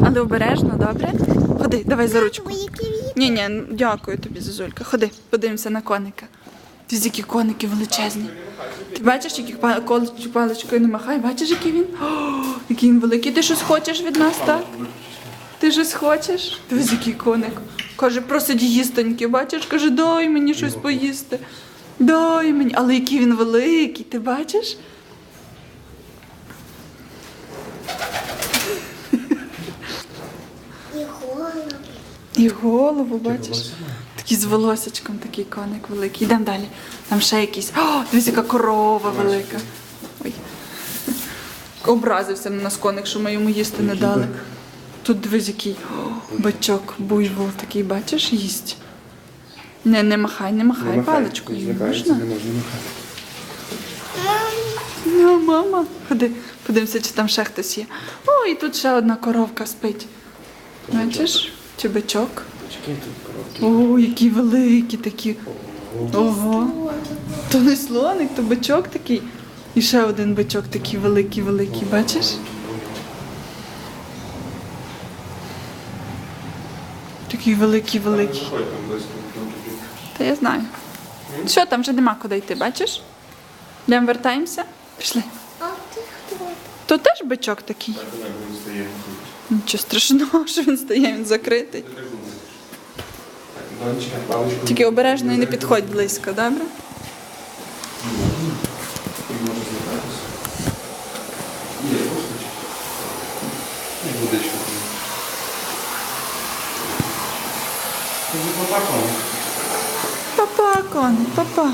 Але обережно, добре? Ходи, давай за ручку. Які. Ні, ні, дякую тобі, Зозулька. Ходи, подивимося на коника. Ти які коники величезні. Ти бачиш, кол- паличкою не махай, бачиш, який він? О, який він великий. Ти щось хочеш від нас, так? Ти щось хочеш? Дивись, який коник. Каже, просить їстоньки, бачиш? Каже, дай мені щось поїсти. Дай мені. Але який він великий, ти бачиш? І голову, бачиш? Такий з волосечком, такий коник великий. Йдемо далі. Там ще якийсь. О, дивись, яка корова велика. Ой. Образився на нас коник, що ми йому їсти не дали. Тут дивись, який О, бичок, буйвол такий, бачиш, їсть. Не, не махай, не махай паличкою. Не можна махати. Ну, мама. Ходи, подивимося, чи там ще хтось є. О, і тут ще одна коровка спить. Бачиш? Чи бичок? Очки тут коробки. О, які великі такі. Ого. То не слоник, то бичок такий. І ще один бичок такий великий, великий, бачиш? Такий великий, великий. Заходь там близько. там такі. Та я знаю. Що там вже нема куди йти, бачиш? Йдемо вертаємося? Пішли. А ти хто? То теж бичок такий. Нічого страшного, що він стає, він закритий. Тільки обережно і не підходь близько, добре? Папа, коник, папа.